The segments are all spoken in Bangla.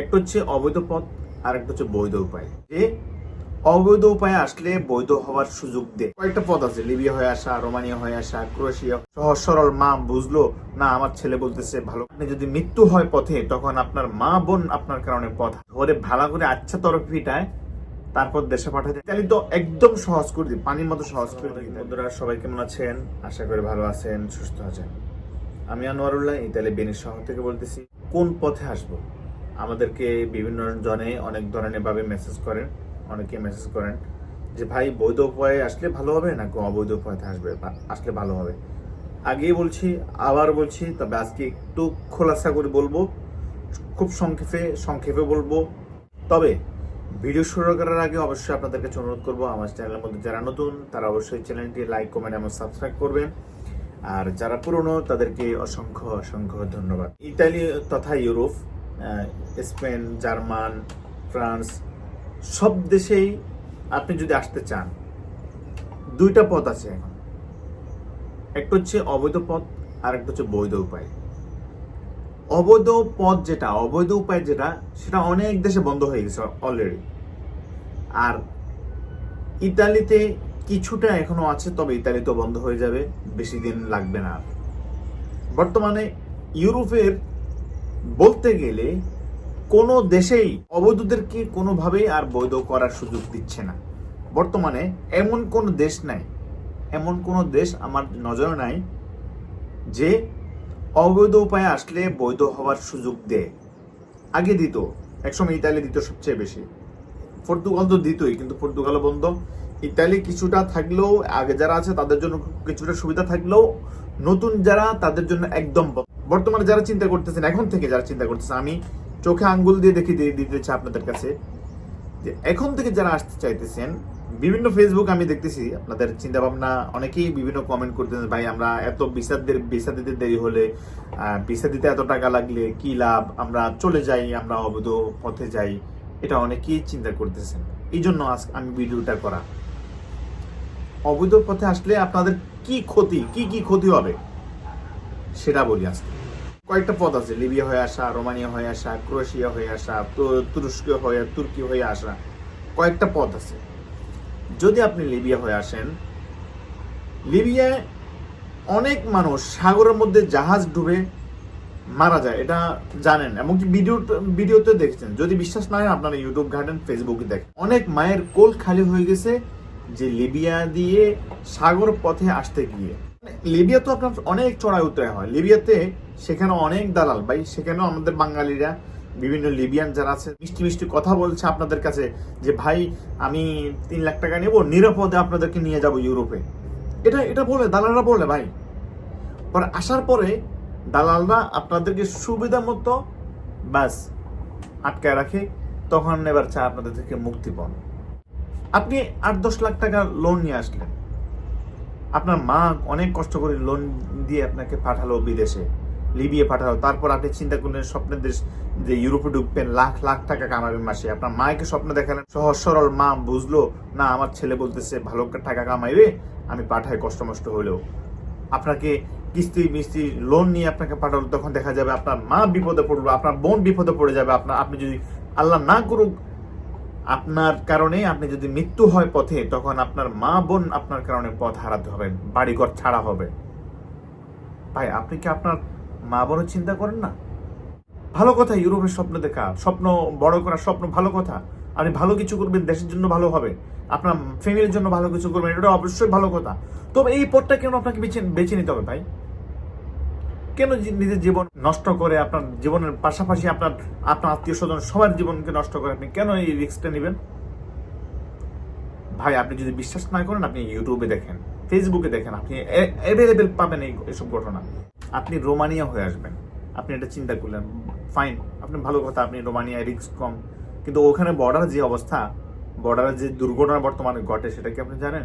একটা হচ্ছে অবৈধ পথ আর একটা হচ্ছে বৈধ উপায়। যে অবৈধ উপায়ে আসলে বৈধ হওয়ার সুযোগ দেয় কয়েকটা পথ আছে, লিবিয়া হয়ে আসা, রোমানিয়া হয়ে আসা, ক্রোয়েশিয়া। সহজ সরল, মা, বুঝলো, না, আমার ছেলে বলতেছে ভালো। আপনি যদি মৃত্যু হয় পথে, তখন আপনার মা, বোন আপনার কারণে পথ ধরে ভালো করে আচ্ছা তরফ ফিটায় তারপর দেশে পাঠাতে তাহলে তো একদম সহজ করে দিই, পানির মতো সহজ করে দিই। বন্ধুরা, সবাই কেমন আছেন? আশা করি ভালো আছেন, সুস্থ আছেন। আমি আনোয়ারুল্লাহ, ইতালি বেনির শহর থেকে বলতেছি, কোন পথে আসব? আমাদেরকে বিভিন্ন জনে অনেক ধরনের ভাবে মেসেজ করেন, অনেকে মেসেজ করেন যে, ভাই, বৈধ উপায়ে আসলে ভালো হবে নাকি অবৈধ উপায়তে আসবে? আসলে ভালো হবে? আগেই বলছি, আবার বলছি, তবে আজকে একটু খোলাসা করে বলব, খুব সংক্ষেপে সংক্ষেপে বলব। তবে, ভিডিও শুরু করার আগে অবশ্যই আপনাদের কাছে অনুরোধ করব, আমার চ্যানেলের মধ্যে যারা নতুন, তারা অবশ্যই চ্যানেলটি লাইক কমেন্ট এবং সাবস্ক্রাইব করবেন। আর যারা পুরনো, তাদেরকে অসংখ্য অসংখ্য ধন্যবাদ। ইতালি তথা ইউরোপ স্পেন, জার্মান, ফ্রান্স, সব দেশেই আপনি যদি আসতে চান, দুইটা পথ আছে এখন। একটা হচ্ছে অবৈধ পথ আর একটা হচ্ছে বৈধ উপায়। অবৈধ পথ যেটা, অবৈধ উপায় যেটা, সেটা অনেক দেশে বন্ধ হয়ে গেছে অলরেডি আর ইতালিতে কিছুটা এখনও আছে, তবে ইতালিতেও বন্ধ হয়ে যাবে, বেশি দিন লাগবে না। বর্তমানে ইউরোপের বলতে গেলে, কোনো দেশেই অবৈধদেরকে কোনোভাবেই আর বৈধ করার সুযোগ দিচ্ছে না। বর্তমানে এমন কোনো দেশ নাই, এমন কোনো দেশ আমার নজরে নাই যে অবৈধ উপায়ে আসলে বৈধ হওয়ার সুযোগ দেয়। আগে দিত, একসময় ইতালি দিত সবচেয়ে বেশি। পর্তুগাল তো দিতই, কিন্তু পর্তুগালও বন্ধ। ইতালি কিছুটা থাকলেও, আগে যারা আছে তাদের জন্য কিছুটা সুবিধা থাকলেও, নতুন যারা তাদের জন্য একদম। বর্তমানে যারা চিন্তা করতেছেন, এখন থেকে যারা চিন্তা করতেছেন, আমি চোখে আঙ্গুল দিয়ে দেখে দিয়ে দিতে চাই আপনাদের কাছে যে এখন থেকে যারা আসতে চাইতেছেন, বিভিন্ন ফেসবুক আমি দেখতেছি, আপনাদের চিন্তা ভাবনা অনেকেই বিভিন্ন কমেন্ট করতেছেন, ভাই, আমরা এত ভিসাদের ভিসা দিতে দেরি হলে ভিসা দিতে এত টাকা লাগলে কি লাভ? আমরা চলে যাই, আমরা অবৈধ পথে যাই। এটা অনেকেই চিন্তা করতেছেন। এই জন্য আজকে আমি ভিডিওটা করা। অবৈধ পথে আসলে আপনাদের কি ক্ষতি, কি কি ক্ষতি হবে? সেটা বলি আজকে। কয়েকটা পথ আছে, লিবিয়া হয়ে আসা, রোমানিয়া হয়ে আসা, ক্রোয়েশিয়া হয়ে আসা তুরস্ক হয়ে, তুর্কি হয়ে আসা, কয়েকটা পথ আছে। যদি আপনি লিবিয়া হয়ে আসেন, লিবিয়ায় অনেক মানুষ সাগরের মধ্যে জাহাজ ডুবে মারা যায়, এটা জানেন। এমনকি ভিডিও ভিডিওতে দেখছেন। যদি বিশ্বাস না হয়, আপনারা ইউটিউব ঘাটেন ফেসবুকে দেখেন। অনেক মায়ের কোল খালি হয়ে গেছে যে লিবিয়া দিয়ে সাগর পথে আসতে গিয়ে। লিবিয়া তো আপনার অনেক চড়াই উতরাই হয়। লিবিয়াতে সেখানে অনেক দালাল ভাই, সেখানেও আমাদের বাঙালিরা, বিভিন্ন লিবিয়ান যারা আছে, মিষ্টি মিষ্টি কথা বলছে আপনাদের কাছে যে, ভাই, আমি তিন লাখ টাকা নেব, নিরাপদে আপনাদেরকে নিয়ে যাব ইউরোপে। এটা এটা বলে, দালালরা বলে, ভাই। পরে আসার পরে দালালরা আপনাদেরকে সুবিধা মতো ব্যাস আটকায় রাখে, তখন এবার চা আপনাদের থেকে মুক্তি পান। আপনি আট দশ লাখ টাকা লোন নিয়ে আসলেন। আপনার মা অনেক কষ্ট করে লোন দিয়ে আপনাকে পাঠালো বিদেশে, লিবিয়ে পাঠালো। তারপর আপনি চিন্তা করলেন, স্বপ্নের দেশ যে ইউরোপে ঢুকবেন লাখ লাখ টাকা কামাবেন মাসে। আপনার মাকে স্বপ্ন দেখালেন সহজ সরল মা বুঝলো, না, আমার ছেলে বলতেছে, ভালো টাকা কামাইবে, আমি পাঠাই কষ্ট মষ্ট হলেও। আপনাকে কিস্তি মিস্তি লোন নিয়ে আপনাকে পাঠালো, তখন দেখা যাবে আপনার মা বিপদে পড়ল, আপনার বোন বিপদে পড়ে যাবে। আপনার, আপনি যদি আল্লাহ না করুক আপনার কারণে আপনি যদি মৃত্যু হয় পথে, তখন আপনার মা বোন আপনার কারণে পথ হারাতে হবে, বাড়িঘর ছাড়া হবে। ভাই, আপনি কি আপনার মা বোনের চিন্তা করেন না? ভালো কথা, ইউরোপের স্বপ্ন দেখা, স্বপ্ন বড় করার স্বপ্ন ভালো কথা। আপনি ভালো কিছু করবেন, দেশের জন্য ভালো হবে। আপনার ফ্যামিলির জন্য ভালো কিছু করবেন, এটা অবশ্যই ভালো কথা। তবে এই পথটা কেন আপনাকে বেছে বেছে নিতে হবে ভাই? কেন নিজের জীবন নষ্ট করে আপনার জীবনের পাশাপাশি আপনার আপনার আত্মীয় স্বজন সবার জীবনকে নষ্ট করে আপনি কেন এই রিস্কটা নেবেন? ভাই, আপনি যদি বিশ্বাস না করেন, আপনি ইউটিউবে দেখেন ফেসবুকে দেখেন, আপনি অ্যাভেলেবেল পাবেন এই এসব ঘটনা। আপনি রোমানিয়া হয়ে আসবেন। আপনি এটা চিন্তা করলেন ফাইন আপনি ভালো কথা, আপনি রোমানিয়া রিস্ক কম। কিন্তু ওখানে বর্ডার যে অবস্থা বর্ডারের যে দুর্ঘটনা বর্তমানে ঘটে, সেটা কি আপনি জানেন?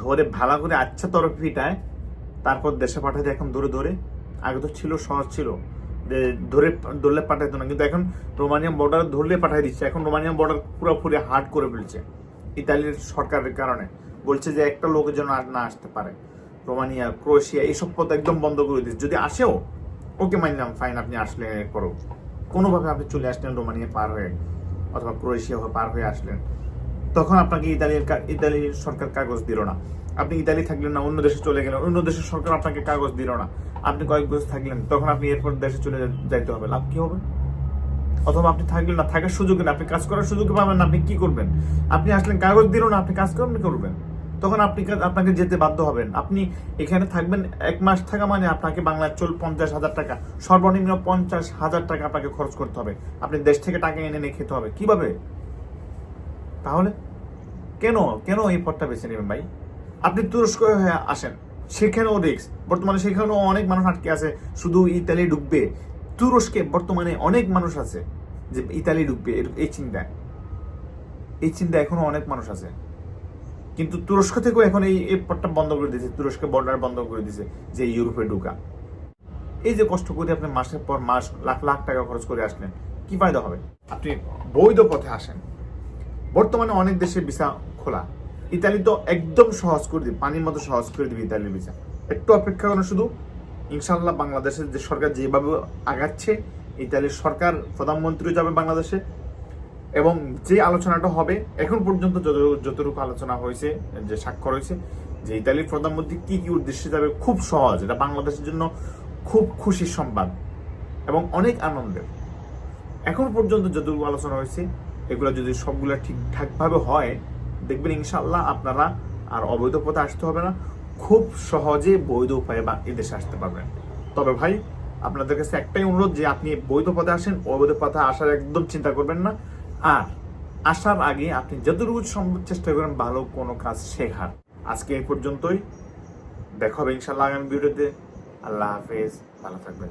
ধরে ভালো করে আচ্ছা তরফ ফিটায়, তারপর দেশে পাঠাতে এখন ধরে ধরে আগে তো ছিল, সহজ ছিল। ধরে ধরলে পাঠাইতো না। কিন্তু এখন রোমানিয়ান বর্ডার ধরলে পাঠাই দিচ্ছে। এখন রোমানিয়ান বর্ডার পুরোপুরি হার্ড করে ফেলছে ইতালির সরকারের কারণে। বলছে যে একটা লোকের জন্য আর না আসতে পারে। রোমানিয়া, ক্রোয়েশিয়া, এইসব পথ একদম বন্ধ করে দিচ্ছে। যদি আসেও, ওকে মানলাম ফাইন আপনি আসলে করো। কোনোভাবে আপনি চলে আসলেন রোমানিয়া পার হয়ে, অথবা ক্রোয়েশিয়া হয়ে পার হয়ে আসলেন। তখন আপনাকে ইতালির ইতালির সরকার কাগজ দিল না। আপনি ইতালি থাকলেন না, অন্য দেশে চলে গেলেন। অন্য দেশের সরকার আপনাকে কাগজ দিল না। আপনি কয়েক বছর থাকলেন, তখন আপনি এরপর দেশে চলে যাইতে হবে। লাভ কি হবে? অথবা আপনি থাকলেন না, থাকার সুযোগ নেই, আপনি কাজ করার সুযোগ পাবেন না, আপনি কি করবেন? আপনি আসলেন, কাগজ দিল না, আপনি কাজ করবেন করবেন? তখন আপনি আপনাকে যেতে বাধ্য হবেন। আপনি এখানে থাকবেন, এক মাস থাকা মানে আপনাকে বাংলায় চল পঞ্চাশ হাজার টাকা, সর্বনিম্ন পঞ্চাশ হাজার টাকা আপনাকে খরচ করতে হবে। আপনি দেশ থেকে টাকা এনে নিয়ে খেতে হবে। কীভাবে? তাহলে? কেন? কেন এই পথটা বেছে নেবেন ভাই? আপনি তুরস্ক হয়ে আসেন। সেখানেও রিক্স বর্তমানে সেখানেও অনেক মানুষ আটকে আছে, শুধু ইতালি ডুববে তুরস্কে বর্তমানে অনেক মানুষ আছে যে ইতালি ডুববে এই চিন্তা এই চিন্তা এখনও অনেক মানুষ আছে। কিন্তু তুরস্ক থেকেও এখন এই পথটা বন্ধ করে দিয়েছে। তুরস্কে বর্ডার বন্ধ করে দিয়েছে যে ইউরোপে ঢুকা। এই যে কষ্ট করে আপনি মাসের পর মাস লাখ লাখ টাকা খরচ করে আসলেন, কি ফায়দা হবে? আপনি বৈধ পথে আসেন। বর্তমানে অনেক দেশে ভিসা খোলা। ইতালি তো একদম সহজ করে দিবে, পানির মতো সহজ করে দিবে ইতালির ভিসা একটু অপেক্ষা করুন শুধু। ইনশাল্লাহ বাংলাদেশের যে সরকার যেভাবে আগাচ্ছে, ইতালির সরকার প্রধানমন্ত্রী যাবে বাংলাদেশে। এবং যে আলোচনাটা হবে, এখন পর্যন্ত যত- যতটুকু আলোচনা হয়েছে, যে স্বাক্ষর হয়েছে, যে ইতালির প্রধানমন্ত্রী কি কি উদ্দেশ্যে যাবে, খুব সহজ। এটা বাংলাদেশের জন্য খুব খুশির সংবাদ এবং অনেক আনন্দের। এখন পর্যন্ত যতটুকু আলোচনা হয়েছে, এগুলো যদি সবগুলো ঠিকঠাকভাবে হয় দেখবেন ইনশাল্লাহ আপনারা আর অবৈধ পথে আসতে হবে না। খুব সহজে বৈধ উপায়ে বা এদেশে আসতে পারবেন। তবে ভাই, আপনাদের কাছে একটাই অনুরোধ যে আপনি বৈধ পথে আসেন, অবৈধ পথে আসার একদম চিন্তা করবেন না। আর আসার আগে আপনি যতটুকু সম্ভব চেষ্টা করেন ভালো কোনো কাজ শেখার। আজকে এই পর্যন্তই। দেখা হবে ইনশাল্লাহ আগামী ভিডিওতে। আল্লাহ হাফেজ। ভালো থাকবেন।